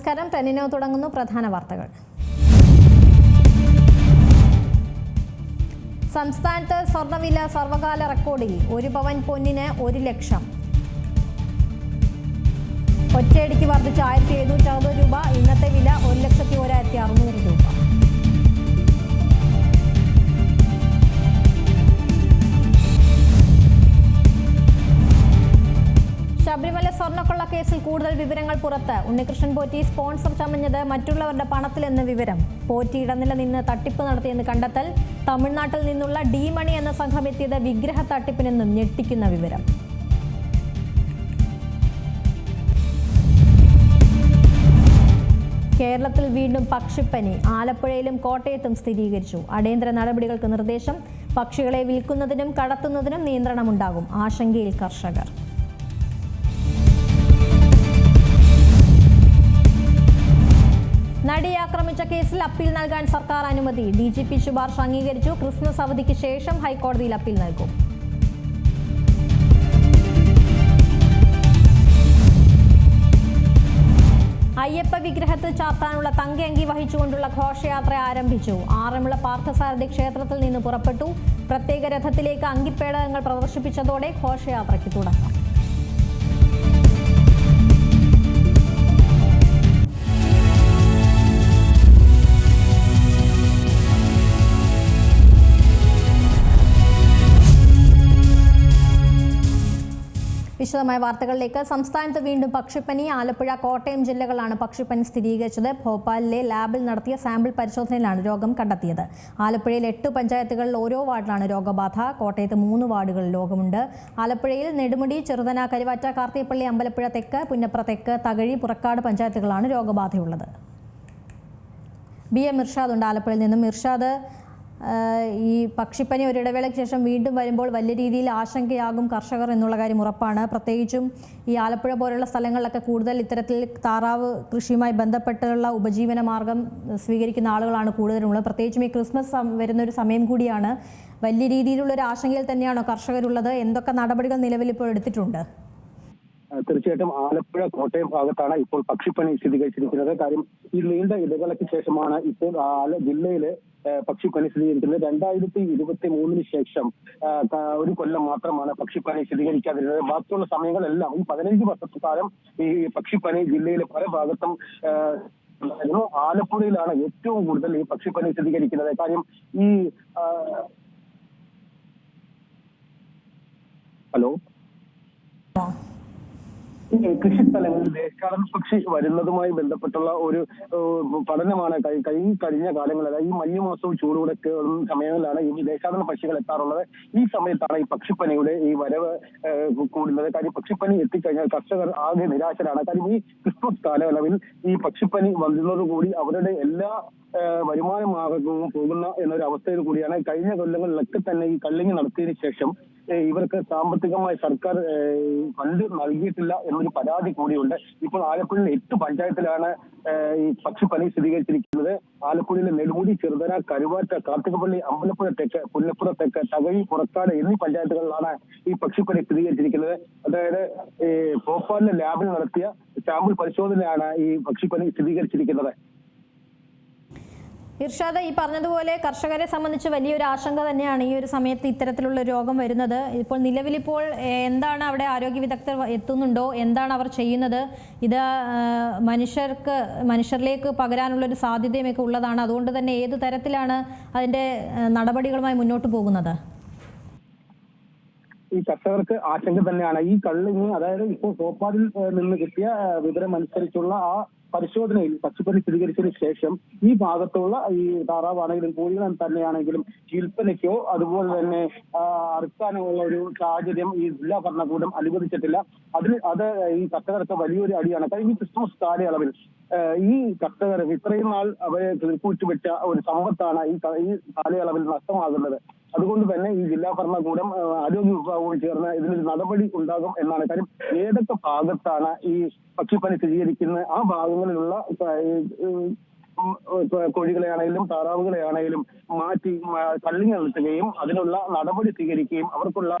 നമസ്കാരം. ടെന്നിനോ തുടങ്ങുന്നു പ്രധാന വാർത്തകൾ. സംസ്ഥാനത്ത് സ്വർണവില സർവകാല റെക്കോർഡിൽ ഒരു പവൻ പൊന്നിന് ഒരു ലക്ഷം. ഒറ്റയടിക്ക് വർദ്ധിച്ച ആയിരത്തി എഴുന്നൂറ്റി അറുപത് രൂപ. ഇന്നത്തെ വില ഒരു ലക്ഷത്തി ഒരായിരത്തി അറുന്നൂറ് രൂപ. ശബരിമല സ്വർണക്കൊള്ള കേസിൽ കൂടുതൽ വിവരങ്ങൾ പുറത്ത്. ഉണ്ണികൃഷ്ണൻ പോറ്റി സ്പോൺസർ ചമഞ്ഞത് മറ്റുള്ളവരുടെ പണത്തിലെന്ന് വിവരം. പോറ്റി ഇടനില നിന്ന് തട്ടിപ്പ് നടത്തിയെന്ന് കണ്ടെത്തൽ തമിഴ്നാട്ടിൽ നിന്നുള്ള ഡി മണി എന്ന സംഘം എത്തിയത് വിഗ്രഹ തട്ടിപ്പിനെന്നും ഞെട്ടിക്കുന്ന വിവരം. കേരളത്തിൽ വീണ്ടും പക്ഷിപ്പനി. ആലപ്പുഴയിലും കോട്ടയത്തും സ്ഥിരീകരിച്ചു. അടിയന്തര നടപടികൾക്ക് നിർദ്ദേശം പക്ഷികളെ വിൽക്കുന്നതിനും കടത്തുന്നതിനും നിയന്ത്രണമുണ്ടാകും. ആശങ്കയിൽ കർഷകർ. ആക്രമിച്ച കേസിൽ അപ്പീൽ നൽകാൻ സർക്കാർ അനുമതി. ഡി ജി പി ശുപാർശ അംഗീകരിച്ചു. ക്രിസ്മസ് അവധിക്ക് ശേഷം ഹൈക്കോടതിയിൽ അപ്പീൽ നൽകും. അയ്യപ്പ വിഗ്രഹത്തിൽ ചാർത്താനുള്ള തങ്കയങ്കി വഹിച്ചുകൊണ്ടുള്ള ഘോഷയാത്ര ആരംഭിച്ചു. ആറന്മുള പാർത്ഥസാരഥി ക്ഷേത്രത്തിൽ നിന്ന് പുറപ്പെട്ടു. പ്രത്യേക രഥത്തിലേക്ക് അങ്കിപ്പേടകങ്ങൾ പ്രദർശിപ്പിച്ചതോടെ ഘോഷയാത്രയ്ക്ക് തുടക്കം. വിശദമായ വാർത്തകളിലേക്ക്. സംസ്ഥാനത്ത് വീണ്ടും പക്ഷിപ്പനി. ആലപ്പുഴ കോട്ടയം ജില്ലകളാണ് പക്ഷിപ്പനി സ്ഥിരീകരിച്ചത്. ഭോപ്പാലിലെ ലാബിൽ നടത്തിയ സാമ്പിൾ പരിശോധനയിലാണ് രോഗം കണ്ടെത്തിയത്. ആലപ്പുഴയിൽ എട്ട് പഞ്ചായത്തുകളിൽ ഓരോ വാർഡിലാണ് രോഗബാധ. കോട്ടയത്ത് മൂന്ന് വാർഡുകളിൽ രോഗമുണ്ട്. ആലപ്പുഴയിൽ നെടുമുടി ചെറുതന കരുവാറ്റ കാർത്തിയപ്പള്ളി അമ്പലപ്പുഴ തെക്ക് പുന്നപ്ര തെക്ക് തകഴി പുറക്കാട് പഞ്ചായത്തുകളാണ് രോഗബാധയുള്ളത്. ബി എം ഇർഷാദ് ഉണ്ട് ആലപ്പുഴയിൽ നിന്നും. ഇർഷാദ് ഈ പക്ഷിപ്പനി ഒരിടവേളയ്ക്ക് ശേഷം വീണ്ടും വരുമ്പോൾ വലിയ രീതിയിൽ ആശങ്കയാകും കർഷകർ എന്നുള്ള കാര്യം ഉറപ്പാണ്. പ്രത്യേകിച്ചും ഈ ആലപ്പുഴ പോലുള്ള സ്ഥലങ്ങളിലൊക്കെ കൂടുതൽ ഇത്തരത്തിൽ താറാവ് കൃഷിയുമായി ബന്ധപ്പെട്ടുള്ള ഉപജീവന മാർഗം സ്വീകരിക്കുന്ന ആളുകളാണ് കൂടുതലുള്ളത്. പ്രത്യേകിച്ചും ഈ ക്രിസ്മസ് വരുന്നൊരു സമയം കൂടിയാണ്. വലിയ രീതിയിലുള്ള ഒരു ആശങ്കയിൽ തന്നെയാണോ കർഷകരുള്ളത്? എന്തൊക്കെ നടപടികൾ നിലവിൽ ഇപ്പോൾ എടുത്തിട്ടുണ്ട്? തീർച്ചയായിട്ടും ആലപ്പുഴ കോട്ടയം ഭാഗത്താണ് ഇപ്പോൾ പക്ഷിപ്പനി സ്ഥിരീകരിച്ചിരിക്കുന്നത്. കാര്യം ഈ നീണ്ട ഇടവേളയ്ക്ക് ശേഷമാണ് ഇപ്പോൾ ജില്ലയിലെ പക്ഷിപ്പനി സ്ഥിരീകരിക്കുന്നത്. രണ്ടായിരത്തി ഇരുപത്തി മൂന്നിന് ശേഷം ഒരു കൊല്ലം മാത്രമാണ് പക്ഷിപ്പനി സ്ഥിരീകരിക്കാതിരുന്നത്. ബാക്കിയുള്ള സമയങ്ങളെല്ലാം ഈ പതിനഞ്ച് വർഷത്തെ കാലം ഈ പക്ഷിപ്പനി ജില്ലയിലെ പല ഭാഗത്തും. ആലപ്പുഴയിലാണ് ഏറ്റവും കൂടുതൽ ഈ പക്ഷിപ്പനി സ്ഥിരീകരിക്കുന്നത്. കാര്യം ഈ ഹലോ? കൃഷിസ്ഥലങ്ങളിൽ ദേശാടന പക്ഷി വരുന്നതുമായി ബന്ധപ്പെട്ടുള്ള ഒരു പഠനമാണ് കഴി- കഴി- കഴിഞ്ഞ കാലങ്ങളിൽ. ഈ മഞ്ഞുമാസവും ചൂടുകൂടൊക്കെ സമയങ്ങളിലാണ് ഈ ദേശാടന പക്ഷികൾ എത്താറുള്ളത്. ഈ സമയത്താണ് ഈ പക്ഷിപ്പനിയുടെ ഈ വരവ് കൂടുന്നത്. കാര്യം പക്ഷിപ്പനി എത്തിക്കഴിഞ്ഞാൽ കർഷകർ ആകെ നിരാശരാണ്. കാര്യം ഈ ക്രിസ്മസ് കാലയളവിൽ ഈ പക്ഷിപ്പനി വന്നതോടുകൂടി അവരുടെ എല്ലാ വരുമാന മാർഗവും പോകുന്ന എന്നൊരു അവസ്ഥയിൽ കൂടിയാണ് കഴിഞ്ഞ കൊല്ലങ്ങളിലൊക്കെ തന്നെ ഈ കള്ളിങ് നടത്തിയതിനു ശേഷം ഇവർക്ക് സാമ്പത്തികമായി സർക്കാർ ഫണ്ട് നൽകിയിട്ടില്ല എന്നൊരു പരാതി കൂടിയുണ്ട്. ഇപ്പോൾ ആലപ്പുഴയിൽ എട്ട് പഞ്ചായത്തിലാണ് ഈ പക്ഷിപ്പനി സ്ഥിരീകരിച്ചിരിക്കുന്നത്. ആലപ്പുഴയിലെ നെടുമുടി ചെറുതര കരുവാറ്റ കാർത്തികപ്പള്ളി അമ്പലപ്പുഴ തെക്ക് പുല്ലപ്പുറ തെക്ക് തകഴി പുറക്കാട് എന്നീ പഞ്ചായത്തുകളിലാണ് ഈ പക്ഷിപ്പനി സ്ഥിരീകരിച്ചിരിക്കുന്നത്. അതായത് ഭോപ്പാലിലെ ലാബിൽ നടത്തിയ സാമ്പിൾ പരിശോധനയാണ് ഈ പക്ഷിപ്പനി സ്ഥിരീകരിച്ചിരിക്കുന്നത്. ഇർഷാദ് ഈ പറഞ്ഞതുപോലെ കർഷകരെ സംബന്ധിച്ച് വലിയൊരു ആശങ്ക തന്നെയാണ് ഈ ഒരു സമയത്ത് ഇത്തരത്തിലുള്ള രോഗം വരുന്നത്. ഇപ്പോൾ നിലവിലിപ്പോൾ എന്താണ് അവിടെ ആരോഗ്യ വിദഗ്ധർ എത്തുന്നുണ്ടോ? എന്താണ് അവർ ചെയ്യുന്നത്? ഇത് മനുഷ്യർക്ക് മനുഷ്യരിലേക്ക് പകരാനുള്ളൊരു സാധ്യതയുമൊക്കെ ഉള്ളതാണ്. അതുകൊണ്ട് തന്നെ ഏത് തരത്തിലാണ് അതിന്റെ നടപടികളുമായി മുന്നോട്ട് പോകുന്നത്? ഈ കർഷകർക്ക് ആശങ്ക തന്നെയാണ്. ഈ കള്ളിങ് അതായത് ഇപ്പോൾ സോപ്പാടിൽ നിന്ന് കിട്ടിയ വിവരം അനുസരിച്ചുള്ള ആ പരിശോധനയിൽ പച്ചപ്പനി സ്ഥിരീകരിച്ചതിന് ശേഷം ഈ ഭാഗത്തുള്ള ഈ താറാവാണെങ്കിലും കോഴികൾ തന്നെയാണെങ്കിലും വിൽപ്പനയ്ക്കോ അതുപോലെ തന്നെ അറുക്കാനോ ഉള്ള ഒരു സാഹചര്യം ഈ ജില്ലാ ഭരണകൂടം അനുവദിച്ചിട്ടില്ല. അതിന് അത് ഈ കർഷകർക്ക് വലിയൊരു അടിയാണ്. കഴിഞ്ഞ ക്രിസ്മസ് കാലയളവിൽ ഈ കർഷകർ ഇത്രയും നാൾ അവരെ തീർക്കൂച്ചു ഒരു സമ്പത്താണ് ഈ കാലയളവിൽ നഷ്ടമാകുന്നത്. അതുകൊണ്ട് തന്നെ ഈ ജില്ലാ ഭരണകൂടം ആരോഗ്യ വിഭാഗവും ചേർന്ന് ഇതിനൊരു നടപടി ഉണ്ടാകും എന്നാണ് കാര്യം. ഏതൊക്കെ ഭാഗത്താണ് ഈ പക്ഷിപ്പനി സ്ഥിരീകരിക്കുന്ന ആ ഭാഗങ്ങളിലുള്ള കോഴികളെ ആണെങ്കിലും താറാവുകളെ ആണെങ്കിലും മാറ്റി മ- നിർത്തുകയും അതിനുള്ള നടപടി സ്വീകരിക്കുകയും അവർക്കുള്ള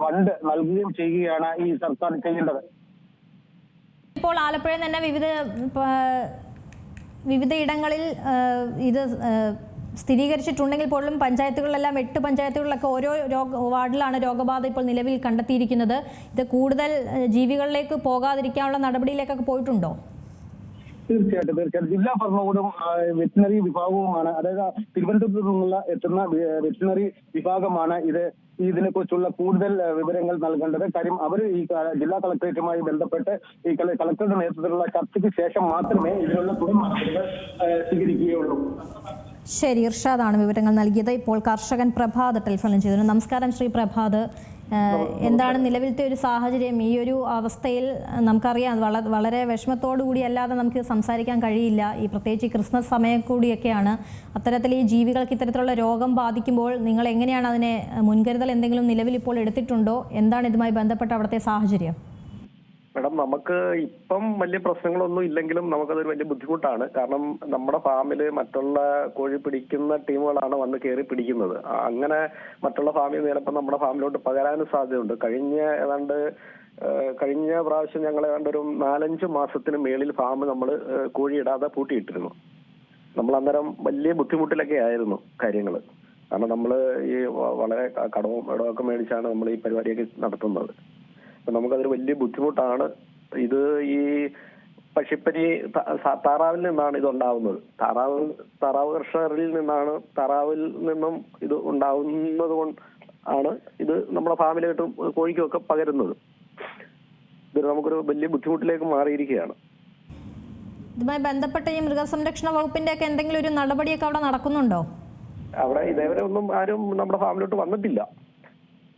ഫണ്ട് നൽകുകയും ചെയ്യുകയാണ് ഈ സർക്കാർ ചെയ്യേണ്ടത്. ഇപ്പോൾ ആലപ്പുഴയിൽ തന്നെ വിവിധ വിവിധ ഇടങ്ങളിൽ ഇത് സ്ഥിരീകരിച്ചിട്ടുണ്ടെങ്കിൽ പോലും പഞ്ചായത്തുകളിലെല്ലാം എട്ട് പഞ്ചായത്തുകളിലൊക്കെ ഓരോ രോഗ വാർഡിലാണ് രോഗബാധ ഇപ്പോൾ നിലവിൽ കണ്ടെത്തിയിരിക്കുന്നത്. ഇത് കൂടുതൽ ജീവികളിലേക്ക് പോകാതിരിക്കാനുള്ള നടപടിയിലേക്കൊക്കെ പോയിട്ടുണ്ടോ? തീർച്ചയായിട്ടും തീർച്ചയായിട്ടും. ജില്ലാ ഭരണകൂടം വെറ്റിനറി വിഭാഗവുമാണ് അതായത് തിരുവനന്തപുരത്ത് നിന്നുള്ള എത്തുന്ന വെറ്റിനറി വിഭാഗമാണ് ഇത് ഇതിനെക്കുറിച്ചുള്ള കൂടുതൽ വിവരങ്ങൾ നൽകേണ്ടത്. കാര്യം അവർ ഈ ജില്ലാ കളക്ടറേറ്റുമായി ബന്ധപ്പെട്ട് ഈ കള- കളക്ടറുടെ നേതൃത്വത്തിലുള്ള ചർച്ചയ്ക്ക് ശേഷം മാത്രമേ ഇതിനുള്ള തുടർ നടപടികൾ സ്വീകരിക്കുകയുള്ളൂ. ശരി ഇർഷാദാണ് വിവരങ്ങൾ നൽകിയത്. ഇപ്പോൾ കർഷകൻ പ്രഭാത് ടെലിഫോൺ ചെയ്തിരുന്നു നമസ്കാരം ശ്രീ പ്രഭാത്. എന്താണ് നിലവിലത്തെ ഒരു സാഹചര്യം? ഈ ഒരു അവസ്ഥയിൽ നമുക്കറിയാം വള വളരെ വിഷമത്തോടു കൂടി അല്ലാതെ നമുക്ക് സംസാരിക്കാൻ കഴിയില്ല. ഈ പ്രത്യേകിച്ച് ഈ ക്രിസ്മസ് സമയം കൂടിയൊക്കെയാണ്. അത്തരത്തിൽ ഈ ജീവികൾക്ക് ഇത്തരത്തിലുള്ള രോഗം ബാധിക്കുമ്പോൾ നിങ്ങൾ എങ്ങനെയാണ് അതിനെ മുൻകരുതൽ എന്തെങ്കിലും നിലവിൽ ഇപ്പോൾ എടുത്തിട്ടുണ്ടോ? എന്താണ് ഇതുമായി ബന്ധപ്പെട്ട അവിടുത്തെ സാഹചര്യം? മേഡം നമുക്ക് ഇപ്പം വലിയ പ്രശ്നങ്ങളൊന്നും ഇല്ലെങ്കിലും നമുക്കതൊരു വലിയ ബുദ്ധിമുട്ടാണ്. കാരണം നമ്മുടെ ഫാമിൽ മറ്റുള്ള കോഴി പിടിക്കുന്ന ടീമുകളാണ് വന്ന് കയറി പിടിക്കുന്നത്. അങ്ങനെ മറ്റുള്ള ഫാമിൽ നിന്ന് ചിലപ്പോൾ നമ്മുടെ ഫാമിലോട്ട് പകരാനും സാധ്യതയുണ്ട്. കഴിഞ്ഞ ഏതാണ്ട് കഴിഞ്ഞ പ്രാവശ്യം ഞങ്ങൾ ഏതാണ്ട് ഒരു നാലഞ്ച് മാസത്തിന് മേളിൽ ഫാം നമ്മൾ കോഴിയിടാതെ പൂട്ടിയിട്ടിരുന്നു. നമ്മൾ അന്നേരം വലിയ ബുദ്ധിമുട്ടിലൊക്കെ ആയിരുന്നു കാര്യങ്ങൾ കാരണം നമ്മൾ ഈ വളരെ കടവും ഇടവും ഒക്കെ മേടിച്ചാണ് നമ്മൾ ഈ പരിപാടിയൊക്കെ നടത്തുന്നത്. നമുക്കതൊരു വലിയ ബുദ്ധിമുട്ടാണ്. ഇത് ഈ പക്ഷിപ്പനി താറാവിൽ നിന്നാണ് ഇത് ഉണ്ടാവുന്നത്. താറാവ് താറാവ് കർഷകരിൽ നിന്നാണ് താറാവിൽ നിന്നും ഇത് ഉണ്ടാവുന്നത് കൊണ്ട് ആണ് ഇത് നമ്മുടെ ഫാമിലായിട്ടും കോഴിക്കും ഒക്കെ പകരുന്നത്. ഇത് നമുക്കൊരു വലിയ ബുദ്ധിമുട്ടിലേക്ക് മാറിയിരിക്കുകയാണ്. ഇതുമായി ബന്ധപ്പെട്ട ഈ മൃഗസംരക്ഷണ വകുപ്പിന്റെ ഒക്കെ എന്തെങ്കിലും ഒരു നടപടിയൊക്കെ അവിടെ നടക്കുന്നുണ്ടോ? അവിടെ ഇതേവരെ ഒന്നും ആരും നമ്മുടെ ഫാമിലോട്ട് വന്നിട്ടില്ല.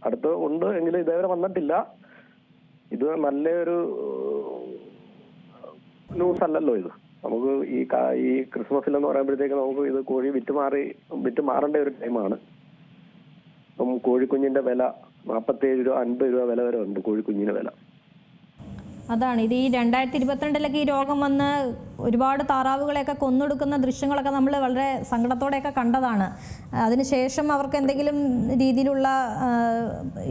അടുത്ത് ഉണ്ട് എങ്കിലും ഇതേവരെ വന്നിട്ടില്ല. ഇത് നല്ലൊരു ന്യൂസ് അല്ലല്ലോ ഇത്. നമുക്ക് ഈ ഈ ക്രിസ്മസിൽ എന്ന് പറയുമ്പോഴത്തേക്ക് നമുക്ക് ഇത് കോഴി വിറ്റ് മാറി വിറ്റ് മാറേണ്ട ഒരു ടൈമാണ്. അപ്പം കോഴിക്കുഞ്ഞിന്റെ വില നാൽപ്പത്തേഴ് രൂപ അൻപത് രൂപ വില വരെ ഉണ്ട് കോഴിക്കുഞ്ഞിന്റെ വില. അതാണ്. ഇത് ഈ രണ്ടായിരത്തി ഇരുപത്തിരണ്ടിലൊക്കെ ഈ രോഗം വന്ന് ഒരുപാട് താറാവുകളെയൊക്കെ കൊന്നൊടുക്കുന്ന ദൃശ്യങ്ങളൊക്കെ നമ്മൾ വളരെ സങ്കടത്തോടെയൊക്കെ കണ്ടതാണ്. അതിനുശേഷം അവർക്ക് എന്തെങ്കിലും രീതിയിലുള്ള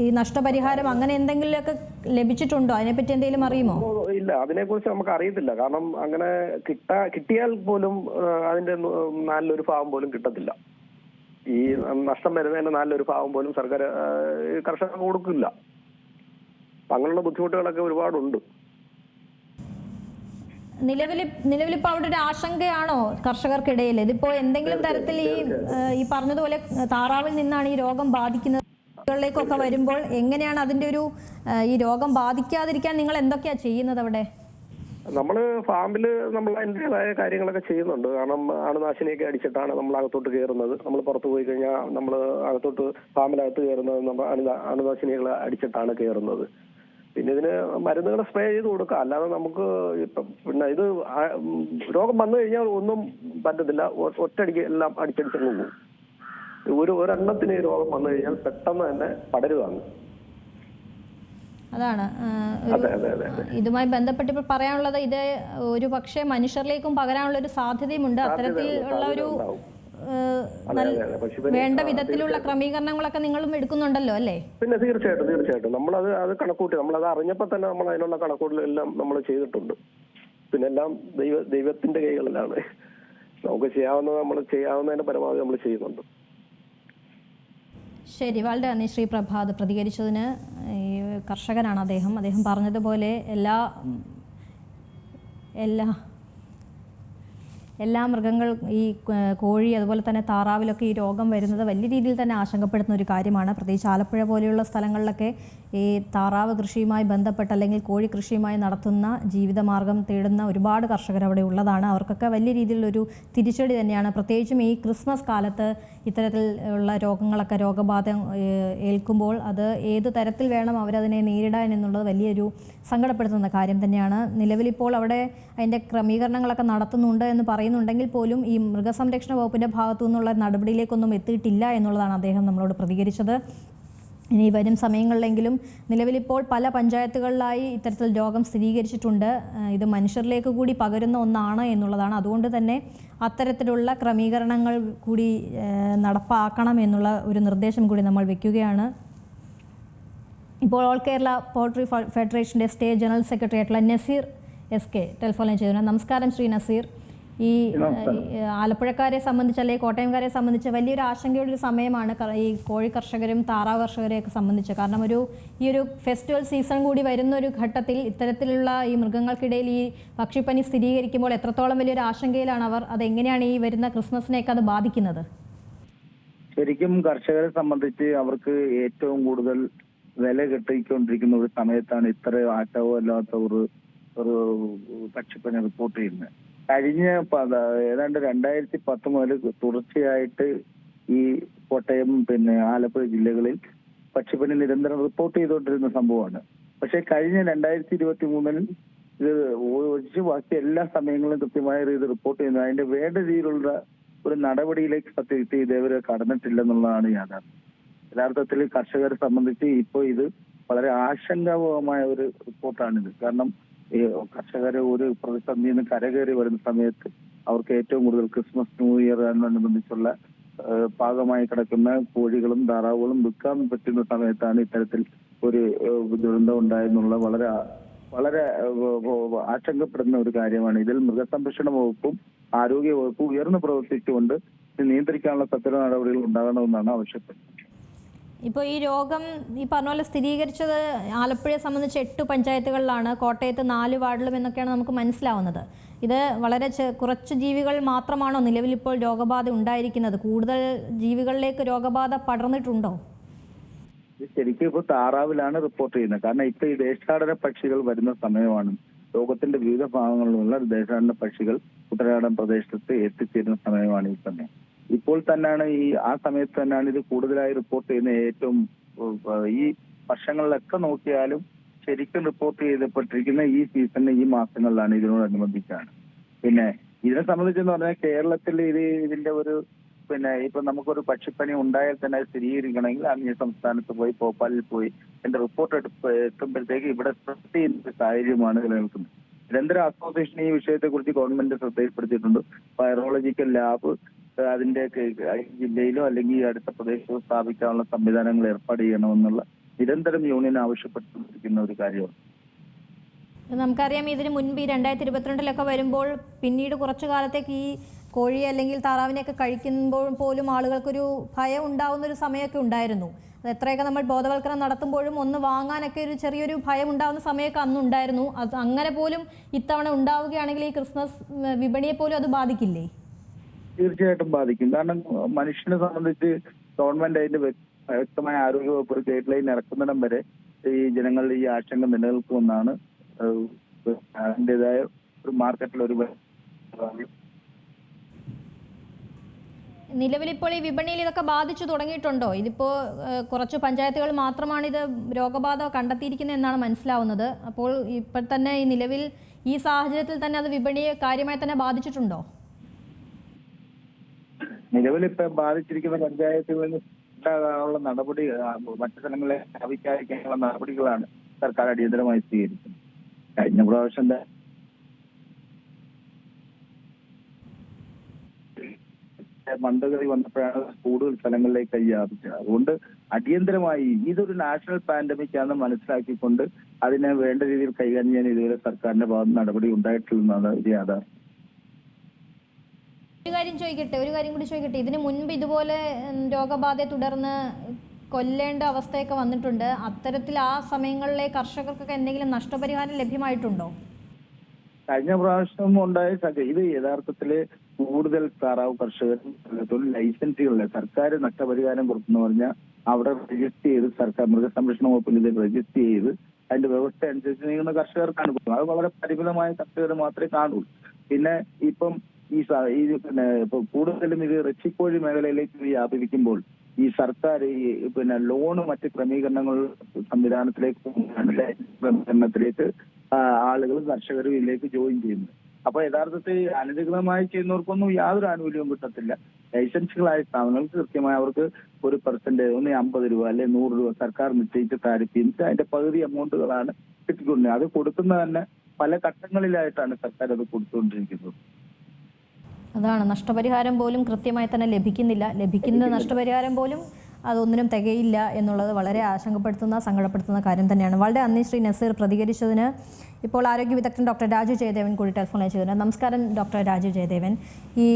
ഈ നഷ്ടപരിഹാരം അങ്ങനെ എന്തെങ്കിലുമൊക്കെ ലഭിച്ചിട്ടുണ്ടോ? അതിനെപ്പറ്റി എന്തെങ്കിലും അറിയുമോ? ഇല്ല അതിനെക്കുറിച്ച് നമുക്ക് അറിയത്തില്ല കാരണം അങ്ങനെ കിട്ടാ കിട്ടിയാൽ പോലും അതിന്റെ നല്ലൊരു ഭാഗം പോലും കിട്ടത്തില്ല. ഈ നഷ്ടം വരുന്നതിന്റെ നാലിലൊരു ഭാഗം പോലും സർക്കാർ കർഷകർക്ക് കൊടുക്കില്ല. അങ്ങനെയുള്ള ബുദ്ധിമുട്ടുകളൊക്കെ ഒരുപാടുണ്ട്. നിലവിൽ നിലവിലിപ്പോൾ അവിടെ ഒരു ആശങ്കയാണോ കർഷകർക്കിടയിൽ ഇതിപ്പോ എന്തെങ്കിലും തരത്തിൽ ഈ ഈ പറഞ്ഞതുപോലെ താറാവിൽ നിന്നാണ് ഈ രോഗം ബാധിക്കുന്നത്. ൊക്കെ വരുമ്പോൾ എങ്ങനെയാണ് അതിന്റെ ഒരു ഈ രോഗം ബാധിക്കാതിരിക്കാൻ നിങ്ങൾ എന്തൊക്കെയാ ചെയ്യുന്നത് അവിടെ? നമ്മൾ ഫാമിൽ നമ്മൾ അതിന്റെതായ കാര്യങ്ങളൊക്കെ ചെയ്യുന്നുണ്ട്. കാരണം അണുനാശിനിയൊക്കെ അടിച്ചിട്ടാണ് നമ്മൾ അകത്തോട്ട് കയറുന്നത് നമ്മൾ പുറത്ത് പോയി കഴിഞ്ഞാൽ നമ്മൾ അകത്തോട്ട് ഫാമിലകത്ത് കയറുന്നത് നമ്മൾ അണുനാശിനികളെ അണുനാശിനികൾ അടിച്ചിട്ടാണ് കയറുന്നത് പിന്നെ ഇതിന് മരുന്നുകൾ സ്പ്രേ ചെയ്ത് കൊടുക്കുക അല്ലാതെ നമുക്ക് ഇപ്പം പിന്നെ ഇത് രോഗം വന്നു കഴിഞ്ഞാൽ ഒന്നും പറ്റത്തില്ല. ഒറ്റടിക്ക് ഒറ്റയടിക്ക് എല്ലാം അടിച്ചടിച്ചു പോകും. ഒരു ഒരെണ്ണത്തിന് രോഗം വന്നു കഴിഞ്ഞാൽ പെട്ടെന്ന് തന്നെ പടരുവാണ്. അതാണ്. അതെ അതെ അതെ അതെ. ഇതുമായി ബന്ധപ്പെട്ട് ഇപ്പോൾ പറയാനുള്ളത് ഇത് ഒരു പക്ഷേ മനുഷ്യരിലേക്കും പകരാനുള്ള ഒരു സാധ്യതയുമുണ്ട് അത്തരത്തിലുള്ള ഒരു വേണ്ട വിധത്തിലുള്ള ക്രമീകരണങ്ങളൊക്കെ നിങ്ങളും എടുക്കുന്നുണ്ടല്ലോ അല്ലേ? പിന്നെ തീർച്ചയായിട്ടും തീർച്ചയായിട്ടും. നമ്മൾ അത് കണക്കൂട്ടി നമ്മൾ അത് അറിഞ്ഞപ്പോൾ തന്നെ നമ്മൾ അതിനുള്ള കണക്കൂട്ടലെല്ലാം നമ്മൾ ചെയ്തിട്ടുണ്ട്. പിന്നെ എല്ലാം ദൈവ ദൈവത്തിന്റെ കൈകളിലാണ്. നമുക്ക് ചെയ്യാവുന്നത് നമ്മൾ ചെയ്യാവുന്നതിന്റെ പരമാവധി നമ്മൾ ചെയ്യുന്നുണ്ട്. ശരി വളരെ നന്ദി ശ്രീ പ്രഭാത് പ്രതികരിച്ചതിന് ഈ കർഷകനാണ് അദ്ദേഹം. അദ്ദേഹം പറഞ്ഞതുപോലെ എല്ലാ എല്ലാ എല്ലാ മൃഗങ്ങൾ ഈ കോഴി അതുപോലെ തന്നെ താറാവിലൊക്കെ ഈ രോഗം വരുന്നത് വലിയ രീതിയിൽ തന്നെ ആശങ്കപ്പെടുന്ന ഒരു കാര്യമാണ്. പ്രത്യേകിച്ച് ആലപ്പുഴ പോലെയുള്ള സ്ഥലങ്ങളിലൊക്കെ ഈ താറാവ് കൃഷിയുമായി ബന്ധപ്പെട്ട് അല്ലെങ്കിൽ കോഴി കൃഷിയുമായി നടത്തുന്ന ജീവിതമാർഗം തേടുന്ന ഒരുപാട് കർഷകർ അവിടെ ഉള്ളതാണ്. അവർക്കൊക്കെ വലിയ രീതിയിലുള്ളൊരു തിരിച്ചടി തന്നെയാണ്. പ്രത്യേകിച്ചും ഈ ക്രിസ്മസ് കാലത്ത് ഇത്തരത്തിൽ ഉള്ള രോഗങ്ങളൊക്കെ രോഗബാധ ഏൽക്കുമ്പോൾ അത് ഏത് തരത്തിൽ വേണം അവരതിനെ നേരിടാൻ എന്നുള്ളത് വലിയൊരു സങ്കടപ്പെടുത്തുന്ന കാര്യം തന്നെയാണ്. നിലവിലിപ്പോൾ അവിടെ അതിന്റെ ക്രമീകരണങ്ങളൊക്കെ നടത്തുന്നുണ്ട് എന്ന് പറയുന്നുണ്ടെങ്കിൽ പോലും ഈ മൃഗസംരക്ഷണ വകുപ്പിന്റെ ഭാഗത്തു നിന്നുള്ള നടപടിയിലേക്കൊന്നും എത്തിയിട്ടില്ല എന്നുള്ളതാണ് അദ്ദേഹം നമ്മളോട് പ്രതികരിച്ചത്. ഇനി വരും സമയങ്ങളിലെങ്കിലും നിലവിലിപ്പോൾ പല പഞ്ചായത്തുകളിലായി ഇത്തരത്തിൽ രോഗം സ്ഥിരീകരിച്ചിട്ടുണ്ട്. ഇത് മനുഷ്യരിലേക്ക് കൂടി പകരുന്ന ഒന്നാണ് എന്നുള്ളതാണ്. അതുകൊണ്ട് തന്നെ അത്തരത്തിലുള്ള ക്രമീകരണങ്ങൾ കൂടി നടപ്പാക്കണം എന്നുള്ള ഒരു നിർദ്ദേശം കൂടി നമ്മൾ വെക്കുകയാണ്. ഇപ്പോൾ ഓൾ കേരള പോൾട്രി ഫെഡറേഷന്റെ സ്റ്റേറ്റ് ജനറൽ സെക്രട്ടറി ആയിട്ടുള്ള നസീർ എസ് കെ ടെലിഫോണിൽ ചെയ്തു നമസ്കാരം ശ്രീ നസീർ. ഈ ആലപ്പുഴക്കാരെ സംബന്ധിച്ച് അല്ലെങ്കിൽ കോട്ടയംകാരെ സംബന്ധിച്ച് വലിയൊരു ആശങ്കയുള്ള ഒരു സമയമാണ് ഈ കോഴി കർഷകരും താറാവ് കർഷകരെയൊക്കെ സംബന്ധിച്ച്. കാരണം ഒരു ഈ ഒരു ഫെസ്റ്റിവൽ സീസൺ കൂടി വരുന്ന ഒരു ഘട്ടത്തിൽ ഇത്തരത്തിലുള്ള ഈ മൃഗങ്ങൾക്കിടയിൽ ഈ പക്ഷിപ്പനി സ്ഥിരീകരിക്കുമ്പോൾ എത്രത്തോളം വലിയൊരു ആശങ്കയിലാണ് അവർ അതെങ്ങനെയാണ് ഈ വരുന്ന ക്രിസ്മസിനെയൊക്കെ അത് ബാധിക്കുന്നത്? ശരിക്കും കർഷകരെ സംബന്ധിച്ച് അവർക്ക് ഏറ്റവും കൂടുതൽ വില കിട്ടിക്കൊണ്ടിരിക്കുന്ന ഒരു സമയത്താണ് ഇത്ര ആട്ടവും അല്ലാത്ത ഒരു ഒരു പക്ഷിപ്പനി റിപ്പോർട്ട് ചെയ്യുന്നത്. കഴിഞ്ഞ ഏതാണ്ട് രണ്ടായിരത്തി പത്ത് മുതൽ തുടർച്ചയായിട്ട് ഈ കോട്ടയം പിന്നെ ആലപ്പുഴ ജില്ലകളിൽ പക്ഷിപ്പനി നിരന്തരം റിപ്പോർട്ട് ചെയ്തുകൊണ്ടിരുന്ന സംഭവമാണ്. പക്ഷേ കഴിഞ്ഞ രണ്ടായിരത്തി ഇരുപത്തി മൂന്നിൽ ഇത് ഒഴിച്ച് ബാക്കി എല്ലാ സമയങ്ങളിലും കൃത്യമായ രീതിയിൽ റിപ്പോർട്ട് ചെയ്യുന്നു. അതിന്റെ വേണ്ട രീതിയിലുള്ള ഒരു നടപടിയിലേക്ക് സത്യത്തിൽ ഇതേവരെ കടന്നിട്ടില്ലെന്നുള്ളതാണ് യാഥാർത്ഥ്യം. യഥാർത്ഥത്തിൽ കർഷകരെ സംബന്ധിച്ച് ഇപ്പോൾ ഇത് വളരെ ആശങ്കാവഹമായ ഒരു റിപ്പോർട്ടാണിത് കാരണം ഈ കർഷകരെ ഒരു പ്രതിസന്ധിയിൽ നിന്ന് കരകയറി വരുന്ന സമയത്ത് അവർക്ക് ഏറ്റവും കൂടുതൽ ക്രിസ്മസ് ന്യൂ ഇയർ എന്നതിനനുബന്ധിച്ചുള്ള പാകമായി കിടക്കുന്ന കോഴികളും താറാവുകളും വിൽക്കാൻ പറ്റുന്ന സമയത്താണ് ഇത്തരത്തിൽ ഒരു ദുരന്തം ഉണ്ടായെന്നുള്ള വളരെ വളരെ ആശങ്കപ്പെടുന്ന ഒരു കാര്യമാണ്. ഇതിൽ മൃഗസംരക്ഷണ വകുപ്പും ആരോഗ്യ വകുപ്പും ഉയർന്നു പ്രവർത്തിച്ചുകൊണ്ട് നിയന്ത്രിക്കാനുള്ള സത്വര നടപടികൾ ഉണ്ടാകണമെന്നാണ് ആവശ്യപ്പെടുന്നത്. ഇപ്പോൾ ഈ രോഗം ഈ പറഞ്ഞ പോലെ സ്ഥിരീകരിച്ചത് ആലപ്പുഴയെ സംബന്ധിച്ച് എട്ട് പഞ്ചായത്തുകളിലാണ് കോട്ടയത്ത് നാല് വാർഡിലും എന്നൊക്കെയാണ് നമുക്ക് മനസ്സിലാവുന്നത്. ഇത് വളരെ കുറച്ച് ജീവികൾ മാത്രമാണോ നിലവിൽ ഇപ്പോൾ രോഗബാധ ഉണ്ടായിരിക്കുന്നത്? കൂടുതൽ ജീവികളിലേക്ക് രോഗബാധ പടർന്നിട്ടുണ്ടോ? ശരിക്കും ഇപ്പോൾ താറാവിലാണ് റിപ്പോർട്ട് ചെയ്യുന്നത്. കാരണം ഇപ്പോൾ ഈ ദേശാടന പക്ഷികൾ വരുന്ന സമയമാണ് ലോകത്തിന്റെ വിവിധ ഭാഗങ്ങളിലുള്ള ദേശാടന പക്ഷികൾ കുട്ടനാടൻ പ്രദേശത്ത് എത്തിച്ചേരുന്ന സമയമാണ് ഈ സമയം. ഇപ്പോൾ തന്നെയാണ് ഈ ആ സമയത്ത് തന്നെയാണ് ഇത് കൂടുതലായി റിപ്പോർട്ട് ചെയ്യുന്ന ഏറ്റവും ഈ വർഷങ്ങളിലൊക്കെ നോക്കിയാലും ശരിക്കും റിപ്പോർട്ട് ചെയ്തപ്പെട്ടിരിക്കുന്ന ഈ സീസണിൽ ഈ മാസങ്ങളിലാണ് ഇതിനോടനുബന്ധിച്ചാണ്. പിന്നെ ഇതിനെ സംബന്ധിച്ചെന്ന് പറഞ്ഞാൽ കേരളത്തിൽ ഇത് ഇതിന്റെ ഒരു പിന്നെ ഇപ്പൊ നമുക്കൊരു പക്ഷിപ്പനി ഉണ്ടായാൽ തന്നെ സ്ഥിരീകരിക്കണമെങ്കിൽ അന്യ സംസ്ഥാനത്ത് പോയി ഭോപ്പാലിൽ പോയി എന്റെ റിപ്പോർട്ട് എടുപ്പ് എത്തുമ്പോഴത്തേക്ക് ഇവിടെ സ്പ്രെഡ് ചെയ്യുന്ന സാഹചര്യമാണ് നിലനിൽക്കുന്നത്. നിരന്തര അസോസിയേഷൻ ഈ വിഷയത്തെ കുറിച്ച് ഗവൺമെന്റ് ശ്രദ്ധയിൽപ്പെടുത്തിയിട്ടുണ്ട്. വൈറോളജിക്കൽ ലാബ് അതിന്റെ ജില്ലയിലോ അല്ലെങ്കിൽ അടുത്ത പ്രദേശത്തോ സ്ഥാപിക്കാനുള്ള സംവിധാനങ്ങൾ ഏർപ്പാട് ചെയ്യണമെന്നുള്ള നിരന്തരം യൂണിയൻ ആവശ്യപ്പെട്ടുകൊണ്ടിരിക്കുന്ന ഒരു കാര്യമാണ്. നമുക്കറിയാം ഇതിന് മുൻപ് ഈ രണ്ടായിരത്തി ഇരുപത്തിരണ്ടിലൊക്കെ വരുമ്പോൾ പിന്നീട് കുറച്ചു കാലത്തേക്ക് ഈ കോഴി അല്ലെങ്കിൽ താറാവിനെയൊക്കെ കഴിക്കുമ്പോൾ പോലും ആളുകൾക്കൊരു ഭയം ഉണ്ടാവുന്ന ഒരു സമയമൊക്കെ ഉണ്ടായിരുന്നു. അത് എത്രയൊക്കെ നമ്മൾ ബോധവൽക്കരണം നടത്തുമ്പോഴും ഒന്ന് വാങ്ങാനൊക്കെ ഒരു ചെറിയൊരു ഭയം ഉണ്ടാവുന്ന സമയമൊക്കെ അന്നുണ്ടായിരുന്നു അത് അങ്ങനെ പോലും ഇത്തവണ ഉണ്ടാവുകയാണെങ്കിൽ ഈ ക്രിസ്മസ് വിപണിയെ പോലും അത് ബാധിക്കില്ലേ? തീർച്ചയായിട്ടും ബാധിക്കും. കാരണം മനുഷ്യനെ സംബന്ധിച്ച് ഗവൺമെന്റ് അതിന്റെ വ്യ- വ്യക്തമായ ആരോഗ്യ വകുപ്പ് ഗൈഡ് ലൈൻ ഇറക്കുന്നിടം വരെ ഈ ജനങ്ങളിൽ ഈ ആശങ്ക നിലനിൽക്കുമെന്നാണ് അതിന്റെതായ ഒരു മാർക്കറ്റിൽ ഒരു നിലവിലിപ്പോൾ ഈ വിപണിയിൽ ഇതൊക്കെ ബാധിച്ചു തുടങ്ങിയിട്ടുണ്ടോ? ഇതിപ്പോൾ കുറച്ച് പഞ്ചായത്തുകൾ മാത്രമാണ് ഇത് രോഗബാധ കണ്ടെത്തിയിരിക്കുന്നത് എന്നാണ് മനസ്സിലാവുന്നത്. അപ്പോൾ ഇപ്പോൾ തന്നെ ഈ നിലവിൽ ഈ സാഹചര്യത്തിൽ തന്നെ അത് വിപണിയെ കാര്യമായി തന്നെ ബാധിച്ചിട്ടുണ്ടോ? നിലവിൽ ഇപ്പൊ ബാധിച്ചിരിക്കുന്ന പഞ്ചായത്തുകളിൽ ഉണ്ടാകാനുള്ള നടപടി മറ്റു സ്ഥലങ്ങളെ വ്യാപിക്കാതിരിക്കാനുള്ള നടപടികളാണ് സർക്കാർ അടിയന്തരമായി സ്വീകരിക്കുന്നത്. കഴിഞ്ഞ പ്രാവശ്യം മന്ദഗതി വന്നപ്പോഴാണ് കൂടുതൽ സ്ഥലങ്ങളിലേക്ക് കൈ വ്യാപിച്ചത്. അതുകൊണ്ട് അടിയന്തരമായി ഇതൊരു നാഷണൽ പാൻഡമിക് ആണെന്ന് മനസ്സിലാക്കിക്കൊണ്ട് അതിനെ വേണ്ട രീതിയിൽ കൈകാര്യം ചെയ്യാൻ ഇതുവരെ സർക്കാരിന്റെ ഭാഗത്ത് നടപടി ഉണ്ടായിട്ടില്ലെന്നാണ് യാഥാർത്ഥ്യം. കാര്യം ചോദിക്കട്ടെ ഒരു കാര്യം കൂടി ചോദിക്കട്ടെ. ഇതിന് മുൻപ് ഇതുപോലെ രോഗബാധയെ തുടർന്ന് കൊല്ലേണ്ട അവസ്ഥയൊക്കെ വന്നിട്ടുണ്ട്. അത്തരത്തിൽ ആ സമയങ്ങളിലെ കർഷകർക്കൊക്കെ എന്തെങ്കിലും നഷ്ടപരിഹാരം ലഭ്യമായിട്ടുണ്ടോ? കഴിഞ്ഞ പ്രാവശ്യം ഉണ്ടായ ഇത് യഥാർത്ഥത്തിൽ കൂടുതൽ താറാവ് കർഷകരും തൊഴിൽ ലൈസൻസുകളില്ല സർക്കാർ നഷ്ടപരിഹാരം കൊടുക്കുന്നു പറഞ്ഞാൽ അവിടെ രജിസ്റ്റർ ചെയ്ത് സർക്കാർ മൃഗസംരക്ഷണ വകുപ്പിൽ ഇത് രജിസ്റ്റർ ചെയ്ത് അതിന്റെ വ്യവസ്ഥ അനുസരിച്ച് നീങ്ങുന്ന കർഷകർക്കാണ് അത് വളരെ പരിമിതമായ കർഷകർ മാത്രമേ കാണുള്ളൂ. പിന്നെ ഇപ്പം ഈ ഈ പിന്നെ കൂടുതലും ഇത് റച്ചിക്കോഴി മേഖലയിലേക്ക് വ്യാപിപ്പിക്കുമ്പോൾ ഈ സർക്കാർ ഈ പിന്നെ ലോണ് മറ്റ് ക്രമീകരണങ്ങൾ സംവിധാനത്തിലേക്ക് ക്രമീകരണത്തിലേക്ക് ആളുകൾ കർഷകരും ഇതിലേക്ക് ജോയിൻ ചെയ്യുന്നു. അപ്പൊ യഥാർത്ഥത്തിൽ അനധികൃതമായി ചെയ്യുന്നവർക്കൊന്നും യാതൊരു ആനുകൂല്യവും കിട്ടത്തില്ല. ലൈസൻസുകളായ സ്ഥാപനങ്ങൾക്ക് കൃത്യമായി അവർക്ക് ഒരു പെർസെന്റ് ഒന്ന് അമ്പത് രൂപ അല്ലെ നൂറ് രൂപ സർക്കാർ നിശ്ചയിച്ച എന്നിട്ട് അതിന്റെ പകുതി എമൗണ്ടുകളാണ് കിട്ടിക്കൊണ്ടിരുന്നത്. അത് കൊടുക്കുന്ന തന്നെ പല ഘട്ടങ്ങളിലായിട്ടാണ് സർക്കാർ അത് കൊടുത്തുകൊണ്ടിരിക്കുന്നത്. അതാണ്. നഷ്ടപരിഹാരം പോലും കൃത്യമായി തന്നെ ലഭിക്കുന്നില്ല. ലഭിക്കുന്ന നഷ്ടപരിഹാരം പോലും അതൊന്നിനും തികയില്ല എന്നുള്ളത് വളരെ ആശങ്കപ്പെടുത്തുന്ന സങ്കടപ്പെടുത്തുന്ന കാര്യം തന്നെയാണ്. വളരെ അന്നി ശ്രീ നസീർ. പ്രതികരിച്ചതിന് ഇപ്പോൾ ആരോഗ്യ വിദഗ്ധൻ ഡോക്ടർ രാജു ജയദേവൻ കൂടി ടെലിഫോണിൽ ചെയ്തിട്ടുണ്ട്. നമസ്കാരം ഡോക്ടർ രാജു ജയദേവൻ. ഈ